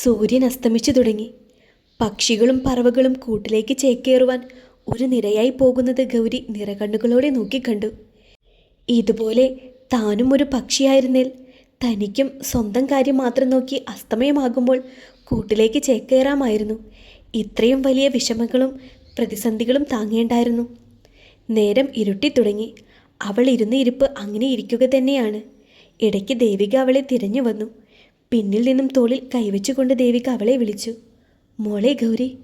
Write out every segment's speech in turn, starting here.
സൂര്യൻ അസ്തമിച്ചു തുടങ്ങി. പക്ഷികളും പറവകളും കൂട്ടിലേക്ക് ചേക്കേറുവാൻ ഒരു നിരയായി പോകുന്നത് ഗൗരി നിറകണ്ണുകളോടെ നോക്കിക്കണ്ടു. ഇതുപോലെ താനും ഒരു പക്ഷിയായിരുന്നേൽ തനിക്കും സ്വന്തം കാര്യം മാത്രം നോക്കി അസ്തമയമാകുമ്പോൾ കൂട്ടിലേക്ക് ചേക്കേറാമായിരുന്നു. ഇത്രയും വലിയ വിഷമങ്ങളും പ്രതിസന്ധികളും താങ്ങേണ്ടായിരുന്നു. നേരം ഇരുട്ടി തുടങ്ങി. അവൾ ഇരുന്ന് ഇരിപ്പ് അങ്ങനെ ഇരിക്കുക തന്നെയാണ്. ഇടയ്ക്ക് ദേവിക അവളെ തിരഞ്ഞു വന്നു. പിന്നിൽ നിന്നും തോളിൽ കൈവച്ചുകൊണ്ട് ദേവിക അവളെ വിളിച്ചു. മോളെ ഗൗരി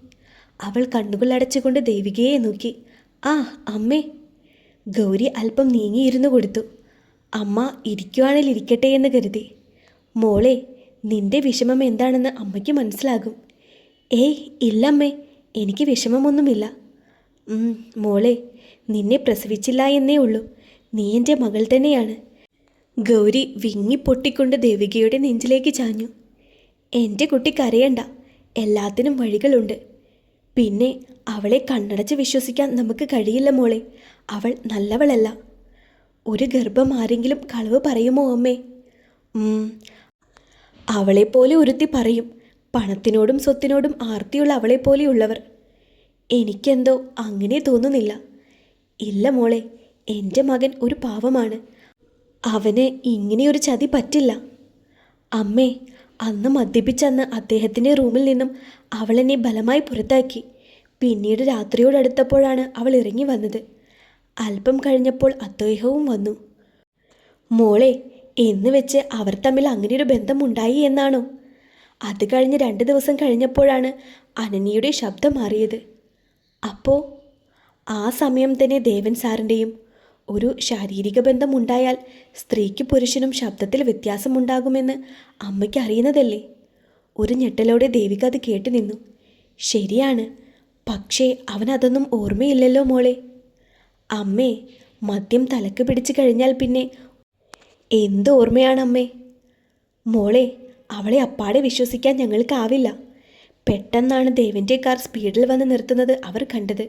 അവൾ കണ്ണുകൾ അടച്ചുകൊണ്ട് ദേവികയെ നോക്കി. ആ അമ്മേ. ഗൗരി അല്പം നീങ്ങിയിരുന്നു കൊടുത്തു. അമ്മ ഇരിക്കുവാണേൽ ഇരിക്കട്ടെ എന്ന് കരുതി. മോളെ നിന്റെ വിഷമം എന്താണെന്ന് അമ്മയ്ക്ക് മനസ്സിലാകും. ഏയ് ഇല്ലമ്മേ എനിക്ക് വിഷമമൊന്നുമില്ല. മോളെ നിന്നെ പ്രസവിച്ചില്ല എന്നേ ഉള്ളൂ. നീ എന്റെ മകൾ തന്നെയാണ്. ഗൗരി വിങ്ങി പൊട്ടിക്കൊണ്ട് ദേവികയുടെ നെഞ്ചിലേക്ക് ചാഞ്ഞു. എന്റെ കുട്ടി കരയണ്ട. എല്ലാത്തിനും വഴികളുണ്ട്. പിന്നെ അവളെ കണ്ണടച്ച് വിശ്വസിക്കാൻ നമുക്ക് കഴിയില്ല മോളെ. അവൾ നല്ലവളല്ല. ഒരു ഗർഭം ആരെങ്കിലും കളവ് പറയുമോ അമ്മേ? അവളെപ്പോലെ ഒരുത്തി പറയും. പണത്തിനോടും സ്വത്തിനോടും ആർത്തിയുള്ള അവളെപ്പോലെയുള്ളവർ. എനിക്കെന്തോ അങ്ങനെ തോന്നുന്നില്ല. ഇല്ല മോളെ എന്റെ മകൻ ഒരു പാവമാണ്. അവന് ഇങ്ങനെയൊരു ചതി പറ്റില്ല. അമ്മേ അന്ന് മദ്യപിച്ചന്ന് അദ്ദേഹത്തിന്റെ റൂമിൽ നിന്നും അവളെന്നെ ബലമായി പുറത്താക്കി. പിന്നീട് രാത്രിയോടടുത്തപ്പോഴാണ് അവൾ ഇറങ്ങി വന്നത്. അല്പം കഴിഞ്ഞപ്പോൾ അദ്ദേഹവും വന്നു. മോളെ എന്ന് വെച്ച് അവർ തമ്മിൽ അങ്ങനെയൊരു ബന്ധമുണ്ടായി എന്നാണോ? അത് കഴിഞ്ഞ് രണ്ട് ദിവസം കഴിഞ്ഞപ്പോഴാണ് അനനിയുടെ ശബ്ദം മാറിയത്. അപ്പോൾ ആ സമയം തന്നെ ദേവൻ സാറിന്റെയും ഒരു ശാരീരിക ബന്ധം ഉണ്ടായാൽ സ്ത്രീക്ക് പുരുഷനും ശബ്ദത്തിൽ വ്യത്യാസമുണ്ടാകുമെന്ന് അമ്മയ്ക്ക് അറിയുന്നതല്ലേ? ഒരു ഞെട്ടലോടെ ദേവിക അത് കേട്ടു നിന്നു. ശരിയാണ് പക്ഷേ അവനതൊന്നും ഓർമ്മയില്ലല്ലോ മോളെ. അമ്മേ മദ്യം തലക്ക് പിടിച്ചു കഴിഞ്ഞാൽ പിന്നെ എന്ത് ഓർമ്മയാണ് അമ്മേ മോളെ അവളെ അപ്പാടെ വിശ്വസിക്കാൻ ഞങ്ങൾക്കാവില്ല പെട്ടെന്നാണ് ദേവന്റെ കാർ സ്പീഡിൽ വന്ന് നിർത്തുന്നത് അവർ കണ്ടത്.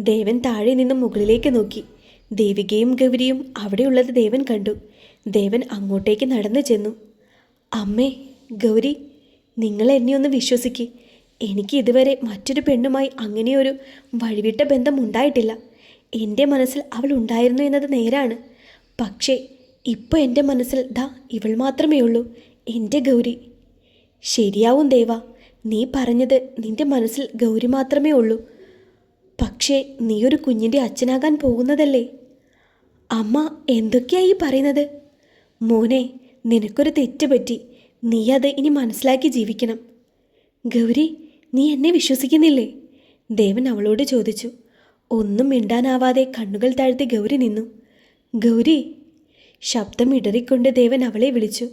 ദേവൻ താഴെ നിന്നും മുകളിലേക്ക് നോക്കി. ദേവികയും ഗൗരിയും അവിടെയുള്ളത് ദേവൻ കണ്ടു. ദേവൻ അങ്ങോട്ടേക്ക് നടന്നു ചെന്നു. അമ്മേ ഗൗരി നിങ്ങൾ എന്നെ ഒന്ന് വിശ്വസിക്ക്. എനിക്ക് ഇതുവരെ മറ്റൊരു പെണ്ണുമായി അങ്ങനെയൊരു വഴിവിട്ട ബന്ധം ഉണ്ടായിട്ടില്ല. എന്റെ മനസ്സിൽ അവൾ ഉണ്ടായിരുന്നു എന്നത് നേരാണ്. പക്ഷേ ഇപ്പോൾ എന്റെ മനസ്സിൽ ദാ ഇവൾ മാത്രമേ ഉള്ളൂ എന്റെ ഗൗരി. ശരിയാവും ദേവ നീ പറഞ്ഞത് നിന്റെ മനസ്സിൽ ഗൗരി മാത്രമേ ഉള്ളൂ. പക്ഷേ നീ ഒരു കുഞ്ഞിന്റെ അച്ഛനാകാൻ പോകുന്നതല്ലേ? അമ്മ എന്തൊക്കെയാ ഈ പറയുന്നത്? മോനെ നിനക്കൊരു തെറ്റ് പറ്റി. നീ അത് ഇനി മനസ്സിലാക്കി ജീവിക്കണം. ഗൗരി നീ എന്നെ വിശ്വസിക്കുന്നില്ലേ? ദേവൻ അവളോട് ചോദിച്ചു. ഒന്നും മിണ്ടാനാവാതെ കണ്ണുകൾ താഴ്ത്തി ഗൗരി നിന്നു. ഗൗരി ശബ്ദം ഇടറിക്കൊണ്ട് ദേവൻ അവളെ വിളിച്ചു.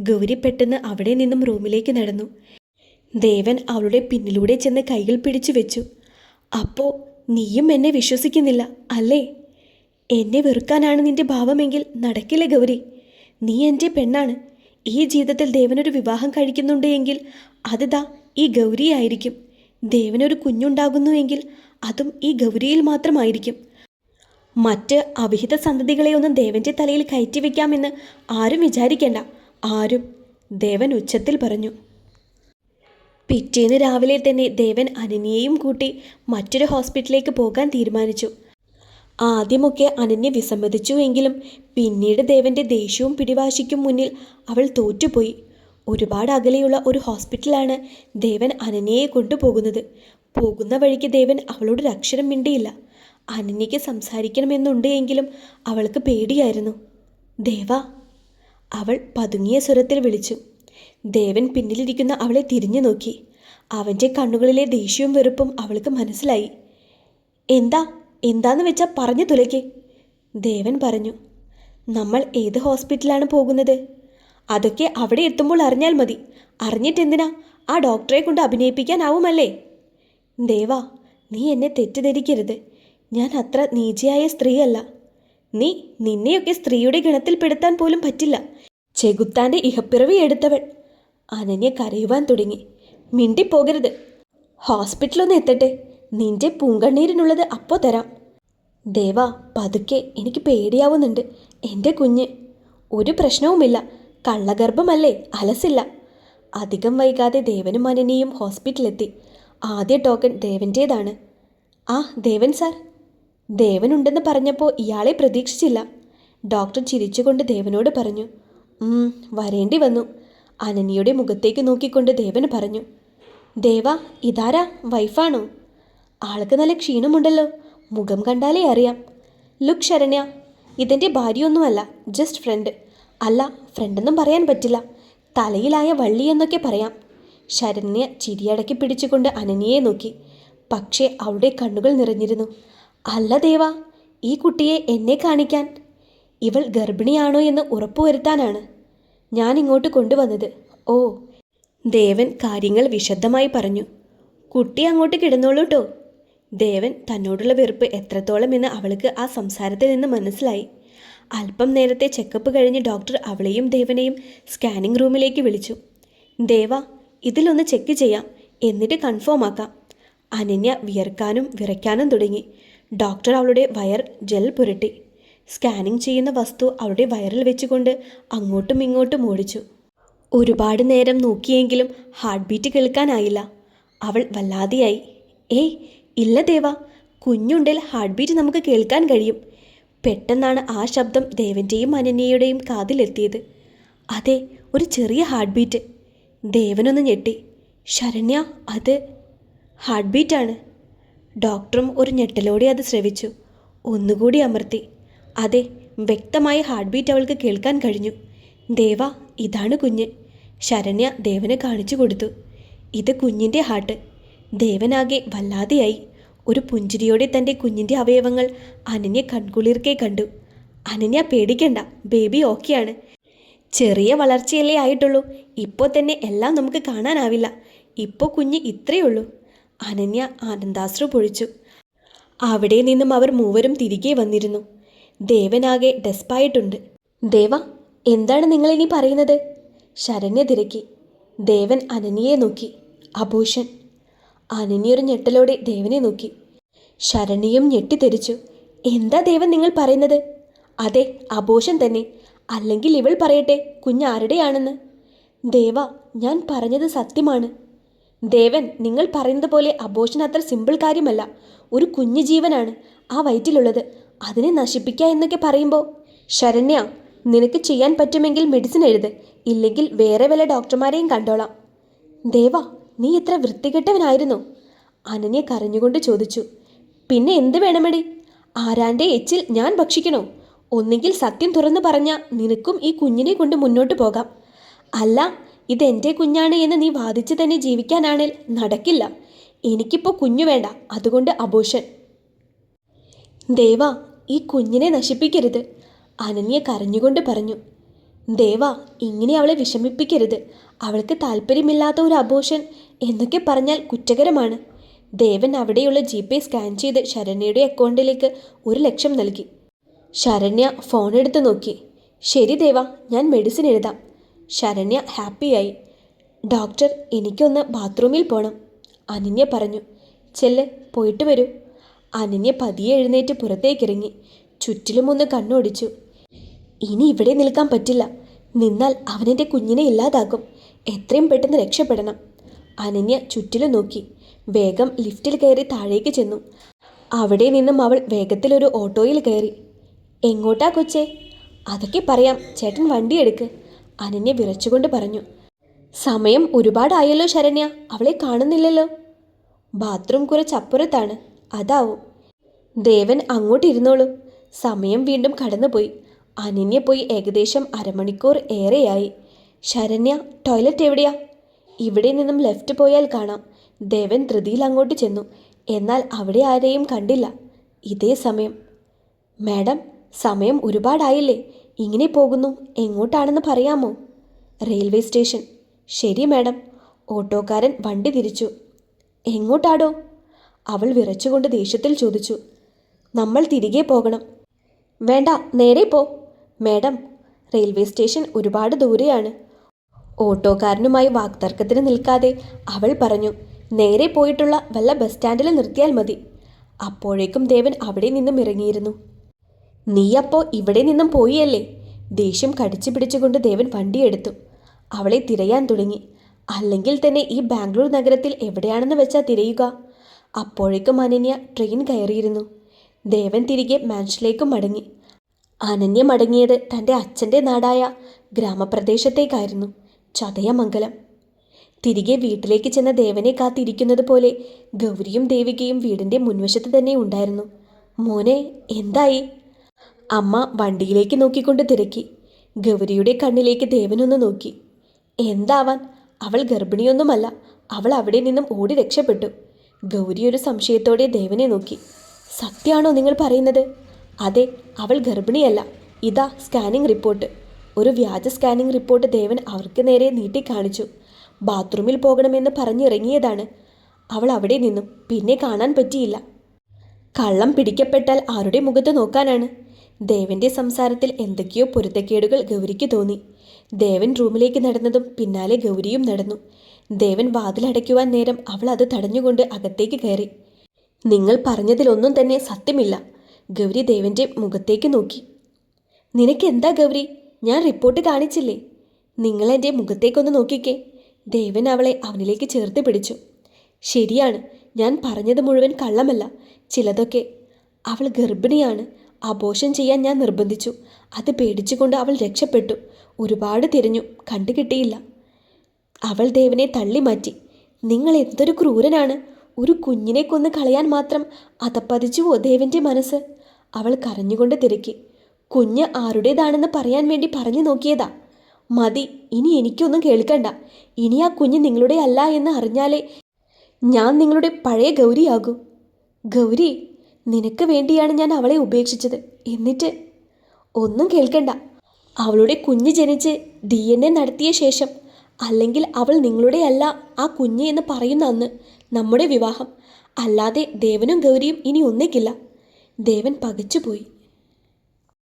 ഗൗരി പെട്ടെന്ന് അവിടെ നിന്നും റൂമിലേക്ക് നടന്നു. ദേവൻ അവളുടെ പിന്നിലൂടെ ചെന്ന് കൈകൾ പിടിച്ചു വെച്ചു. അപ്പോൾ നീയും എന്നെ വിശ്വസിക്കുന്നില്ല അല്ലേ? എന്നെ വെറുക്കാനാണ് നിന്റെ ഭാവമെങ്കിൽ നടക്കില്ല ഗൗരി? നീ എന്റെ പെണ്ണാണ്. ഈ ജീവിതത്തിൽ ദേവനൊരു വിവാഹം കഴിക്കുന്നുണ്ട് എങ്കിൽ അത് ദാ ഈ ഗൗരിയായിരിക്കും. ദേവനൊരു കുഞ്ഞുണ്ടാകുന്നു എങ്കിൽ അതും ഈ ഗൗരിയിൽ മാത്രമായിരിക്കും. മറ്റ് അവിഹിത സന്തതികളെയൊന്നും ദേവന്റെ തലയിൽ കയറ്റി വയ്ക്കാമെന്ന് ആരും വിചാരിക്കേണ്ട. ആരും ദേവൻ ഉച്ചത്തിൽ പറഞ്ഞു. പിറ്റേന്ന് രാവിലെ തന്നെ ദേവൻ അനനിയെയും കൂട്ടി മറ്റൊരു ഹോസ്പിറ്റലിലേക്ക് പോകാൻ തീരുമാനിച്ചു. ആദ്യമൊക്കെ അനന്യ വിസമ്മതിച്ചു എങ്കിലും പിന്നീട് ദേവന്റെ ദേഷ്യവും പിടിവാശിക്കും മുന്നിൽ അവൾ തോറ്റുപോയി. ഒരുപാട് അകലെയുള്ള ഒരു ഹോസ്പിറ്റലാണ് ദേവൻ അനന്യയെ കൊണ്ടുപോകുന്നത്. പോകുന്ന വഴിക്ക് ദേവൻ അവളോട് അക്ഷരം മിണ്ടിയില്ല. അനന്യയ്ക്ക് സംസാരിക്കണമെന്നുണ്ട് എങ്കിലും അവൾക്ക് പേടിയായിരുന്നു. ദേവ അവൾ പതുങ്ങിയ സ്വരത്തിൽ വിളിച്ചു. ദേവൻ പിന്നിലിരിക്കുന്ന അവളെ തിരിഞ്ഞു നോക്കി. അവന്റെ കണ്ണുകളിലെ ദേഷ്യവും വെറുപ്പും അവൾക്ക് മനസ്സിലായി. എന്താ? എന്താന്ന് വെച്ചാൽ പറഞ്ഞു തുലയ്ക്ക്. ദേവൻ പറഞ്ഞു നമ്മൾ ഏത് ഹോസ്പിറ്റലാണ് പോകുന്നത്? അതൊക്കെ അവിടെ എത്തുമ്പോൾ അറിഞ്ഞാൽ മതി. അറിഞ്ഞിട്ടെന്തിനാ ആ ഡോക്ടറെ കൊണ്ട് അഭിനയിപ്പിക്കാനാവുമല്ലേ? ദേവാ നീ എന്നെ തെറ്റിദ്ധരിക്കരുത്. ഞാൻ അത്ര നീചയായ സ്ത്രീയല്ല. നീ നിന്നെയൊക്കെ സ്ത്രീയുടെ ഗണത്തിൽപ്പെടുത്താൻ പോലും പറ്റില്ല. ചെകുത്താന്റെ ഇഹപ്പിറവി എടുത്തവൾ. അനന്യ കരയുവാൻ തുടങ്ങി. മിണ്ടിപ്പോകരുത്. ഹോസ്പിറ്റലൊന്ന് എത്തട്ടെ. നിന്റെ പൂങ്കണ്ണീരിനുള്ളത് അപ്പോൾ തരാം. ദേവാ പതുക്കെ എനിക്ക് പേടിയാവുന്നുണ്ട്. എന്റെ കുഞ്ഞ്. ഒരു പ്രശ്നവുമില്ല. കള്ളഗർഭമല്ലേ? അലസില്ല. അധികം വൈകാതെ ദേവനും മനനിയും ഹോസ്പിറ്റലെത്തി ആദ്യ ടോക്കൺ ദേവന്റേതാണ് ആ ദേവൻ സാർ. ദേവനുണ്ടെന്ന് പറഞ്ഞപ്പോൾ ഇയാളെ പ്രതീക്ഷിച്ചില്ല. ഡോക്ടർ ചിരിച്ചുകൊണ്ട് ദേവനോട് പറഞ്ഞു വരേണ്ടി വന്നു. അനനിയുടെ മുഖത്തേക്ക് നോക്കിക്കൊണ്ട് ദേവൻ പറഞ്ഞു ദേവ ഇതാരാ? വൈഫാണോ? ആൾക്ക് നല്ല ക്ഷീണമുണ്ടല്ലോ. മുഖം കണ്ടാലേ അറിയാം. ലുക്ക് ശരണ്യ ഇതെന്റെ ഭാര്യയൊന്നുമല്ല ജസ്റ്റ് ഫ്രണ്ട് അല്ല ഫ്രണ്ടെന്നും പറയാൻ പറ്റില്ല. തലയിലായ വള്ളി എന്നൊക്കെ പറയാം. ശരണ്യ ചിരിയടക്കി പിടിച്ചുകൊണ്ട് അനനിയെ നോക്കി. പക്ഷേ അവളുടെ കണ്ണുകൾ നിറഞ്ഞിരുന്നു. അല്ല ദേവ ഈ കുട്ടിയെ എന്നെ കാണിക്കാൻ. ഇവൾ ഗർഭിണിയാണോ എന്ന് ഉറപ്പുവരുത്താനാണ് ഞാൻ ഇങ്ങോട്ട് കൊണ്ടുവന്നത്. ഓ ദേവൻ കാര്യങ്ങൾ വിശദമായി പറഞ്ഞു. കുട്ടി അങ്ങോട്ട് കിടന്നോളൂ ട്ടോ ദേവൻ തന്നോടുള്ള വെറുപ്പ് എത്രത്തോളം എന്ന് അവൾക്ക് ആ സംസാരത്തിൽ നിന്ന് മനസ്സിലായി. അല്പം നേരത്തെ ചെക്കപ്പ് കഴിഞ്ഞ് ഡോക്ടർ അവളെയും ദേവനെയും സ്കാനിംഗ് റൂമിലേക്ക് വിളിച്ചു. ദേവ ഇതിലൊന്ന് ചെക്ക് ചെയ്യാം. എന്നിട്ട് കൺഫേം ആക്കാം. അനന്യ വിയർക്കാനും വിറയ്ക്കാനും തുടങ്ങി. ഡോക്ടർ അവളുടെ വയർ ജെൽ പുരട്ടി. സ്കാനിംഗ് ചെയ്യുന്ന വസ്തു അവളുടെ വയറിൽ വെച്ചുകൊണ്ട് അങ്ങോട്ടും ഇങ്ങോട്ടും ഓടിച്ചു. ഒരുപാട് നേരം നോക്കിയെങ്കിലും ഹാർട്ട് ബീറ്റ് കേൾക്കാനായില്ല. അവൾ വല്ലാതെയായി. ഏയ് ഇല്ല ദേവ കുഞ്ഞുണ്ടിൽ ഹാർട്ട് ബീറ്റ് നമുക്ക് കേൾക്കാൻ കഴിയും. പെട്ടെന്നാണ് ആ ശബ്ദം ദേവന്റെയും അനന്യയുടെയും കാതിലെത്തിയത്. അതെ ഒരു ചെറിയ ഹാർട്ട് ബീറ്റ് ദേവനൊന്ന് ഞെട്ടി. ശരണ്യ അത് ഹാർട്ട് ബീറ്റാണ് ഡോക്ടറും ഒരു ഞെട്ടലോടെ അത് ശ്രവിച്ചു. ഒന്നുകൂടി അമർത്തി. അതെ വ്യക്തമായ ഹാർട്ട് ബീറ്റ് അവൾക്ക് കേൾക്കാൻ കഴിഞ്ഞു. ദേവ ഇതാണ് കുഞ്ഞ്. ശരണ്യ ദേവനെ കാണിച്ചു കൊടുത്തു. ഇത് കുഞ്ഞിന്റെ ഹാർട്ട് ദേവനാകെ വല്ലാതെയായി. ഒരു പുഞ്ചിരിയോടെ തന്റെ കുഞ്ഞിന്റെ അവയവങ്ങൾ അനന്യ കൺകുളിർക്കെ കണ്ടു. അനന്യ പേടിക്കണ്ട ബേബി ഓക്കെയാണ്. ചെറിയ വളർച്ചയല്ലേ ആയിട്ടുള്ളൂ. ഇപ്പോൾ തന്നെ എല്ലാം നമുക്ക് കാണാനാവില്ല. ഇപ്പോൾ കുഞ്ഞ് ഇത്രയേ ഉള്ളൂ. അനന്യ ആനന്ദാശ്രു പൊഴിച്ചു. അവിടെ നിന്നും അവർ മൂവരും തിരികെ വന്നിരുന്നു. ദേവനാകെ ഡെസ്പായിട്ടുണ്ട്. ദേവ എന്താണ് നിങ്ങളിനി പറയുന്നത്? ശരണ്യ തിരക്കി. ദേവൻ അനന്യയെ നോക്കി. അഭൂഷൺ അനന്യൊരു ഞെട്ടലോടെ ദേവനെ നോക്കി. ശരണിയും ഞെട്ടിത്തെരിച്ചു എന്താ ദേവൻ നിങ്ങൾ പറയുന്നത്? അതെ അബോഷൻ തന്നെ. അല്ലെങ്കിൽ ഇവൾ പറയട്ടെ കുഞ്ഞാരുടെയാണെന്ന് ദേവ ഞാൻ പറഞ്ഞത് സത്യമാണ്. ദേവൻ നിങ്ങൾ പറയുന്നത് പോലെ അബോഷൻ അത്ര സിമ്പിൾ കാര്യമല്ല. ഒരു കുഞ്ഞു ജീവനാണ് ആ വയറ്റിലുള്ളത്. അതിനെ നശിപ്പിക്കുക എന്നൊക്കെ പറയുമ്പോൾ ശരണ്യ നിനക്ക് ചെയ്യാൻ പറ്റുമെങ്കിൽ മെഡിസിൻ എഴുത്. ഇല്ലെങ്കിൽ വേറെ വല്ല ഡോക്ടർമാരെയും കണ്ടോളാം. ദേവ നീ ഇത്ര വൃത്തികെട്ടവനായിരുന്നു? അനന്യ കരഞ്ഞുകൊണ്ട് ചോദിച്ചു. പിന്നെ എന്ത് വേണമെടി? ആരാന്റെ എച്ചിൽ ഞാൻ ഭക്ഷിക്കണോ? ഒന്നുകിൽ സത്യം തുറന്നു പറഞ്ഞാൽ നിനക്കും ഈ കുഞ്ഞിനെ കൊണ്ട് മുന്നോട്ട് പോകാം. അല്ല ഇതെന്റെ കുഞ്ഞാണ് എന്ന് നീ വാദിച്ച് തന്നെ ജീവിക്കാനാണെങ്കിൽ നടക്കില്ല. എനിക്കിപ്പോൾ കുഞ്ഞു വേണ്ട അതുകൊണ്ട് അബോഷൻ. ദേവ ഈ കുഞ്ഞിനെ നശിപ്പിക്കരുത്. അനന്യ കരഞ്ഞുകൊണ്ട് പറഞ്ഞു. ദേവ ഇങ്ങനെ അവളെ വിഷമിപ്പിക്കരുത്. അവൾക്ക് താല്പര്യമില്ലാത്ത ഒരു അബോഷൻ എന്നൊക്കെ പറഞ്ഞാൽ കുറ്റകരമാണ്. ദേവൻ അവിടെയുള്ള ജി പേ സ്കാൻ ചെയ്ത് ശരണ്യയുടെ അക്കൗണ്ടിലേക്ക് ഒരു ലക്ഷം നൽകി. ശരണ്യ ഫോൺ എടുത്ത് നോക്കി. ശരി ദേവ ഞാൻ മെഡിസിൻ എഴുതാം. ശരണ്യ ഹാപ്പിയായി. ഡോക്ടർ എനിക്കൊന്ന് ബാത്റൂമിൽ പോകണം അനന്യ പറഞ്ഞു. ചെല്ല് പോയിട്ട് വരൂ. അനന്യ പതിയെ എഴുന്നേറ്റ് പുറത്തേക്കിറങ്ങി. ചുറ്റിലുമൊന്ന് കണ്ണോടിച്ചു. ഇനി ഇവിടെ നിൽക്കാൻ പറ്റില്ല. നിന്നാൽ അവനെന്റെ കുഞ്ഞിനെ ഇല്ലാതാക്കും. എത്രയും പെട്ടെന്ന് രക്ഷപ്പെടണം. അനന്യ ചുറ്റിലും നോക്കി. വേഗം ലിഫ്റ്റിൽ കയറി താഴേക്ക് ചെന്നു. അവിടെ നിന്നും അവൾ വേഗത്തിലൊരു ഓട്ടോയിൽ കയറി. എങ്ങോട്ടാ കൊച്ചേ? അതൊക്കെ പറയാം. ചേട്ടൻ വണ്ടി എടുക്ക്. അനന്യ വിറച്ചുകൊണ്ട് പറഞ്ഞു. സമയം ഒരുപാടായല്ലോ ശരണ്യ. അവളെ കാണുന്നില്ലല്ലോ. ബാത്റൂം കുറച്ചപ്പുറത്താണ് അതാവും. ദേവൻ അങ്ങോട്ട് ഇരുന്നോളൂ. സമയം വീണ്ടും കടന്നുപോയി. അനന്യ പോയി ഏകദേശം അരമണിക്കൂർ ഏറെയായി. ശരണ്യ ടോയ്ലറ്റ് എവിടെയാ? ഇവിടെ നിന്നും ലെഫ്റ്റ് പോയാൽ കാണാം. ദേവൻ ധൃതിയിൽ അങ്ങോട്ട് ചെന്നു. എന്നാൽ അവിടെ ആരെയും കണ്ടില്ല. ഇതേ സമയം. മാഡം സമയം ഒരുപാടായില്ലേ. ഇങ്ങനെ പോകുന്നു. എങ്ങോട്ടാണെന്ന് പറയാമോ? Railway station. ശരി മാഡം. ഓട്ടോക്കാരൻ വണ്ടി തിരിച്ചു. എങ്ങോട്ടാടോ? അവൾ വിറച്ചുകൊണ്ട് ദേഷ്യത്തിൽ ചോദിച്ചു. നമ്മൾ തിരികെ പോകണം. വേണ്ട നേരെ പോ. മാഡം റെയിൽവേ സ്റ്റേഷൻ ഒരുപാട് ദൂരെയാണ്. ഓട്ടോക്കാരനുമായി വാക്തർക്കത്തിന് നിൽക്കാതെ അവൾ പറഞ്ഞു നേരെ പോയിട്ടുള്ള വല്ല ബസ് സ്റ്റാൻഡിൽ നിർത്തിയാൽ മതി. അപ്പോഴേക്കും ദേവൻ അവിടെ നിന്നും ഇറങ്ങിയിരുന്നു. നീയപ്പോ ഇവിടെ നിന്നും പോയിയല്ലേ? ദേഷ്യം കടിച്ചു പിടിച്ചുകൊണ്ട് ദേവൻ വണ്ടിയെടുത്തു അവളെ തിരയാൻ തുടങ്ങി. അല്ലെങ്കിൽ തന്നെ ഈ ബാംഗ്ലൂർ നഗരത്തിൽ എവിടെയാണെന്ന് വെച്ചാൽ തിരയുക. അപ്പോഴേക്കും അനന്യ ട്രെയിൻ കയറിയിരുന്നു. ദേവൻ തിരികെ മാൻഷനിലേക്ക് മടങ്ങി. അനന്യ മടങ്ങിയത് തന്റെ അച്ഛന്റെ നാടായ ഗ്രാമപ്രദേശത്തേക്കായിരുന്നു. ചതയമംഗലം. തിരികെ വീട്ടിലേക്ക് ചെന്ന ദേവനെ കാത്തിരിക്കുന്നത് പോലെ ഗൗരിയും ദേവികയും വീടിന്റെ മുൻവശത്ത് തന്നെ ഉണ്ടായിരുന്നു. മോനെ എന്തായി? അമ്മ വണ്ടിയിലേക്ക് നോക്കിക്കൊണ്ട് തിരക്കി. ഗൗരിയുടെ കണ്ണിലേക്ക് ദേവനൊന്ന് നോക്കി. എന്താവാൻ? അവൾ ഗർഭിണിയൊന്നുമല്ല. അവൾ അവിടെ നിന്നും ഓടി രക്ഷപ്പെട്ടു. ഗൗരി ഒരു സംശയത്തോടെ ദേവനെ നോക്കി. സത്യമാണോ നിങ്ങൾ പറയുന്നത്? അതെ അവൾ ഗർഭിണിയല്ല. ഇതാ സ്കാനിംഗ് റിപ്പോർട്ട്. ഒരു വ്യാജ സ്കാനിംഗ് റിപ്പോർട്ട് ദേവൻ അവർക്ക് നേരെ നീട്ടിക്കാണിച്ചു. ബാത്റൂമിൽ പോകണമെന്ന് പറഞ്ഞിറങ്ങിയതാണ്. അവൾ അവിടെ നിന്നും പിന്നെ കാണാൻ പറ്റിയില്ല. കള്ളം പിടിക്കപ്പെട്ടാൽ ആരുടെ മുഖത്ത് നോക്കാനാണ്? ദേവന്റെ സംസാരത്തിൽ എന്തൊക്കെയോ പൊരുത്തക്കേടുകൾ ഗൗരിക്ക് തോന്നി. ദേവൻ റൂമിലേക്ക് നടന്നതും പിന്നാലെ ഗൗരിയും നടന്നു. ദേവൻ വാതിലടയ്ക്കുവാൻ നേരം അവൾ അത് തടഞ്ഞുകൊണ്ട് അകത്തേക്ക് കയറി. നിങ്ങൾ പറഞ്ഞതിലൊന്നും തന്നെ സത്യമില്ല ഗൗരി ദേവന്റെ മുഖത്തേക്ക് നോക്കി. നിനക്കെന്താ ഗൗരി? ഞാൻ റിപ്പോർട്ട് കാണിച്ചില്ലേ? നിങ്ങൾ എന്റെ മുഖത്തേക്കൊന്ന് നോക്കിക്കേ. ദേവൻ അവളെ അവനിലേക്ക് ചേർത്ത് പിടിച്ചു. ശരിയാണ് ഞാൻ പറഞ്ഞത് മുഴുവൻ കള്ളമല്ല. ചിലതൊക്കെ അവൾ ഗർഭിണിയാണ്. അബോഷം ചെയ്യാൻ ഞാൻ നിർബന്ധിച്ചു. അത് പേടിച്ചുകൊണ്ട് അവൾ രക്ഷപ്പെട്ടു. ഒരുപാട് തിരഞ്ഞു. കണ്ടു കിട്ടിയില്ല അവൾ ദേവനെ തള്ളി മാറ്റി നിങ്ങൾ എന്തൊരു ക്രൂരനാണ്. ഒരു കുഞ്ഞിനെ കൊന്ന് കളയാൻ മാത്രം അതപ്പതിച്ചുവോ ദേവന്റെ മനസ്സ്? അവൾ കരഞ്ഞുകൊണ്ട് തിരക്കി. കുഞ്ഞ് ആരുടേതാണെന്ന് പറയാൻ വേണ്ടി പറഞ്ഞു നോക്കിയതാ. മതി ഇനി എനിക്കൊന്നും കേൾക്കണ്ട. ഇനി ആ കുഞ്ഞ് നിങ്ങളുടെ അല്ല എന്ന് അറിഞ്ഞാലേ ഞാൻ നിങ്ങളുടെ പഴയ ഗൗരിയാകൂ. ഗൗരി നിനക്ക് വേണ്ടിയാണ് ഞാൻ അവളെ ഉപേക്ഷിച്ചത്. എന്നിട്ട്? ഒന്നും കേൾക്കണ്ട. അവളുടെ കുഞ്ഞ് ജനിച്ച് ഡി എൻ എ നടത്തിയ ശേഷം അല്ലെങ്കിൽ അവൾ നിങ്ങളുടെ അല്ല ആ കുഞ്ഞ് എന്ന് പറയുന്ന അന്ന് നമ്മുടെ വിവാഹം. അല്ലാതെ ദേവനും ഗൗരിയും ഇനി ഒന്നിക്കില്ല. ദേവൻ പകച്ചുപോയി.